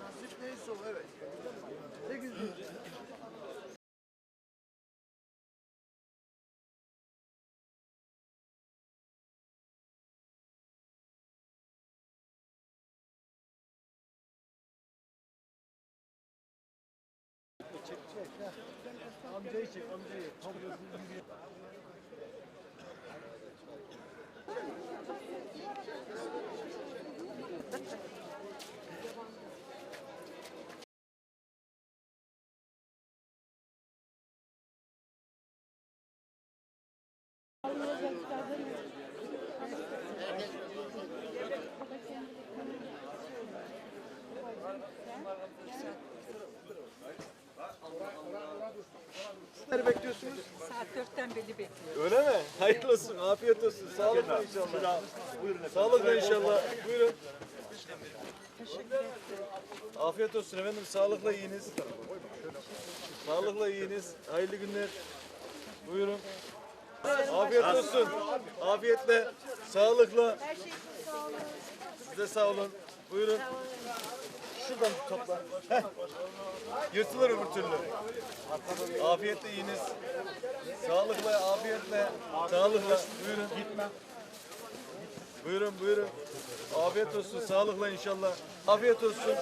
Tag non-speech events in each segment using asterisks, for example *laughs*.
nasip neyse o evet. Ne güzel. Amcayı çek amcayı. Nereye bekliyorsunuz? Saat dörtten beri bekliyorum. Öyle mi? Hayırlı olsun, afiyet olsun. Sağlıkla inşallah. Buyurun inşallah. Buyurun. Afiyet olsun efendim. Sağlıkla yiyiniz. Sağlıkla yiyiniz. Hayırlı günler. Buyurun. Afiyet olsun. Afiyetle, sağlıkla. Size sağ olun. Buyurun. Şuradan topla. Heh. *laughs* Yırtılır öbür türlü. Afiyetle yiyiniz. Sağlıkla, afiyetle, sağlıkla. Buyurun. Gitme. Buyurun, buyurun. Afiyet olsun, sağlıkla inşallah. Afiyet olsun.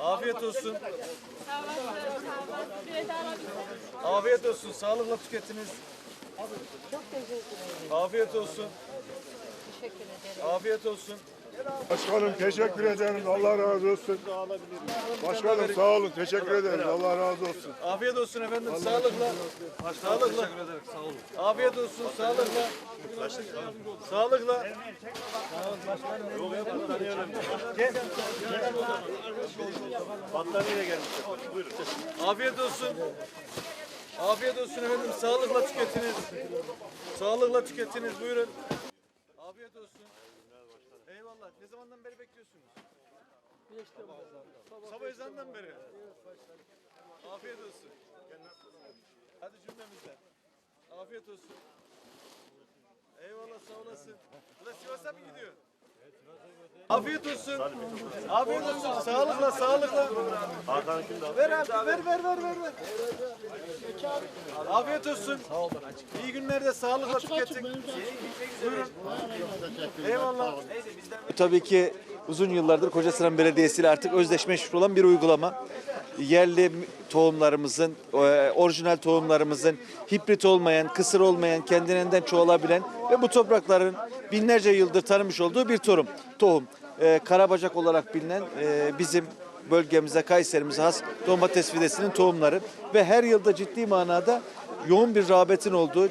Afiyet olsun. Afiyet olsun, sağlıkla tüketiniz. Çok teşekkür ederim. Afiyet olsun, Teşekkür ederim. afiyet olsun. Başkanım teşekkür ederiz. Allah razı olsun. Başkanım sağ olun. Teşekkür ederiz. Allah razı olsun. Afiyet olsun efendim, sağlıkla. Sağlıkla. Sağ olun. Afiyet olsun, sağlıkla. Sağlıkla. Battaniye gelmiş. Buyurun. Afiyet olsun. Afiyet olsun efendim. Sağlıkla tüketiniz. Sağlıkla tüketiniz. Buyurun. Ne zamandan beri bekliyorsunuz? Sabah ezanından beri. Afiyet olsun. Hadi cümlemizden. Afiyet olsun. Eyvallah sağ olasın. Bu da Sivas'a mı gidiyor? Afiyet olsun. Afiyet olsun. Sağlıkla, sağlıkla. Hakan kim de Ver abi, ver ver ver ver. ver. Afiyet olsun. İyi günlerde sağlıkla tüketin. Buyurun. Eyvallah. Tabii ki uzun yıllardır Kocasinan Belediyesi ile artık özdeşleşmiş olan bir uygulama. Yerli tohumlarımızın, e, orijinal tohumlarımızın hibrit olmayan, kısır olmayan, kendiliğinden çoğalabilen ve bu toprakların binlerce yıldır tanımış olduğu bir tohum. Tohum. E, Karabacak olarak bilinen e, bizim bölgemize, Kayserimize has domates fidesinin tohumları ve her yılda ciddi manada yoğun bir rağbetin olduğu,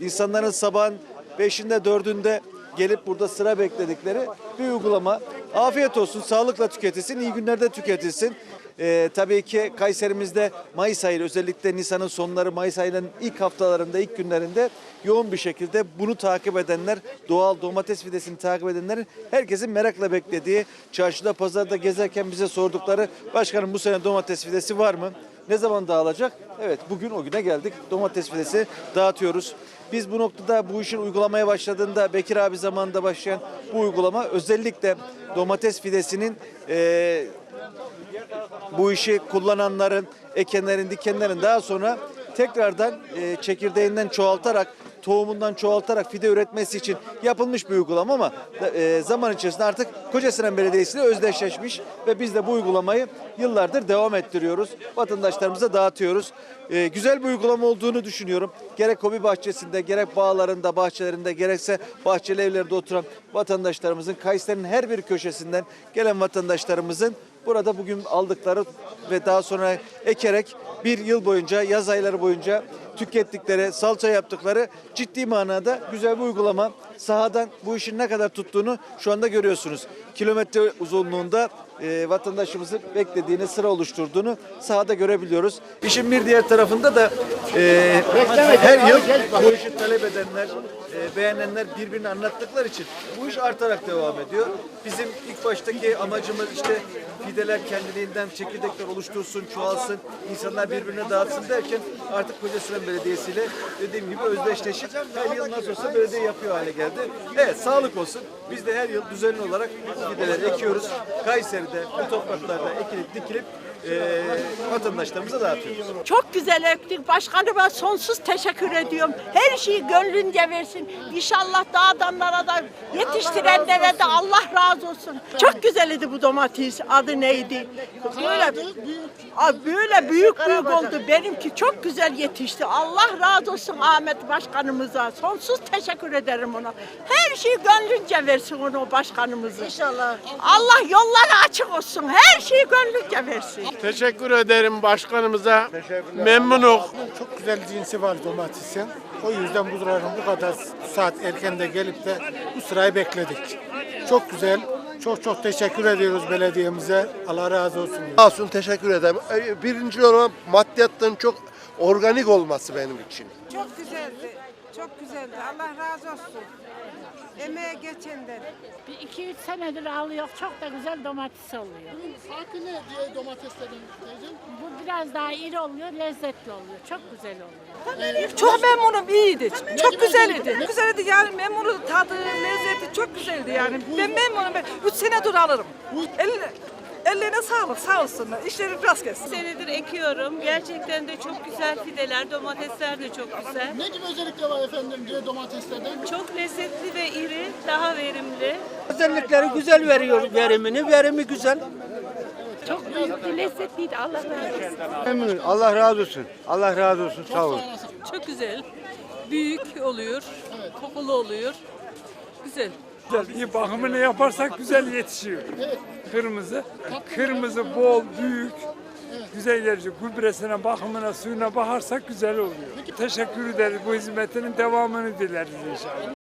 insanların sabahın beşinde dördünde gelip burada sıra bekledikleri bir uygulama. Afiyet olsun, sağlıkla tüketilsin, iyi günlerde tüketilsin. Ee, tabii ki Kayserimizde Mayıs ayı özellikle Nisan'ın sonları Mayıs ayının ilk haftalarında ilk günlerinde yoğun bir şekilde bunu takip edenler doğal domates fidesini takip edenlerin herkesin merakla beklediği çarşıda pazarda gezerken bize sordukları başkanım bu sene domates fidesi var mı? Ne zaman dağılacak? Evet bugün o güne geldik. Domates fidesi dağıtıyoruz. Biz bu noktada bu işin uygulamaya başladığında Bekir abi zamanında başlayan bu uygulama özellikle domates fidesinin eee bu işi kullananların, ekenlerin, dikenlerin daha sonra tekrardan e, çekirdeğinden çoğaltarak, tohumundan çoğaltarak fide üretmesi için yapılmış bir uygulama ama e, zaman içerisinde artık Kocasinan Belediyesi ile özdeşleşmiş ve biz de bu uygulamayı yıllardır devam ettiriyoruz. Vatandaşlarımıza dağıtıyoruz. E, güzel bir uygulama olduğunu düşünüyorum. Gerek hobi bahçesinde, gerek bağlarında, bahçelerinde, gerekse bahçeli evlerde oturan vatandaşlarımızın, Kayseri'nin her bir köşesinden gelen vatandaşlarımızın Burada bugün aldıkları ve daha sonra ekerek bir yıl boyunca, yaz ayları boyunca tükettikleri, salça yaptıkları ciddi manada güzel bir uygulama. Sahadan bu işin ne kadar tuttuğunu şu anda görüyorsunuz. Kilometre uzunluğunda e, vatandaşımızın beklediğini, sıra oluşturduğunu sahada görebiliyoruz. İşin bir diğer tarafında da e, her yıl bu işi talep edenler, e, beğenenler birbirini anlattıkları için bu iş artarak devam ediyor. Bizim ilk baştaki amacımız işte fideler kendiliğinden çekirdekler oluştursun, çoğalsın, insanlar birbirine dağıtsın derken artık Kocasinan Belediyesi ile dediğim gibi özdeşleşip her yıl nasıl olsa belediye yapıyor hale geldi. Evet sağlık olsun. Biz de her yıl düzenli olarak bu fideleri ekiyoruz. Kayseri'de bu topraklarda ekilip dikilip eee vatandaşlarımıza dağıtıyoruz. Çok güzel ektik. Başkanıma sonsuz teşekkür ediyorum. Her şeyi gönlünce versin. İnşallah dağdanlara da yetiştirenlere de Allah razı olsun. Çok güzel idi bu domates. Adı neydi? Böyle böyle büyük büyük oldu. Benimki çok güzel yetişti. Allah razı olsun Ahmet Başkanımıza. Sonsuz teşekkür ederim ona. Her şeyi gönlünce versin onu başkanımızı. İnşallah. Allah yolları açık olsun. Her şeyi gönlünce versin. Teşekkür ederim başkanımıza. Memnunum. Çok güzel cinsi var domatesin. O yüzden bu sıranın bu kadar saat erken de gelip de bu sırayı bekledik. Çok güzel. Çok çok teşekkür ediyoruz belediyemize. Allah razı olsun. Sağ olsun teşekkür ederim. Ee, Birinci olan maddiyatın çok organik olması benim için. Çok güzeldi. Çok güzeldi. Allah razı olsun. Emeğe geçenden. Bir iki üç senedir alıyor. Çok da güzel domates oluyor. Farkı ne diye domateslerin teyzem? Bu biraz daha iri oluyor, lezzetli oluyor. Çok güzel oluyor. Çok memnunum. iyiydi. Çok güzeldi. Güzeldi yani memnunum. Tadı, lezzeti çok güzeldi yani. Ben memnunum. Ben 3 senedir alırım. Eline, ellerine sağlık. Sağ olsunlar. İşleri rast gelsin. Senedir ekiyorum. Gerçekten de çok güzel fideler, domatesler de çok güzel. Ne gibi özellikler var efendim diye domateslerden? Çok lezzetli ve iri, daha verimli. Özellikleri güzel veriyor verimini. Verimi güzel. Çok lezzetliydi. Allah razı olsun. Allah razı olsun. Allah razı olsun. Sağ olun. Çok güzel. Büyük oluyor, kokulu oluyor. Güzel. Güzel, iyi bakımını yaparsak güzel yetişiyor. Kırmızı, kırmızı bol, büyük, güzel yetişiyor. Gübresine, bakımına, suyuna bakarsak güzel oluyor. Teşekkür ederiz. Bu hizmetinin devamını dileriz inşallah.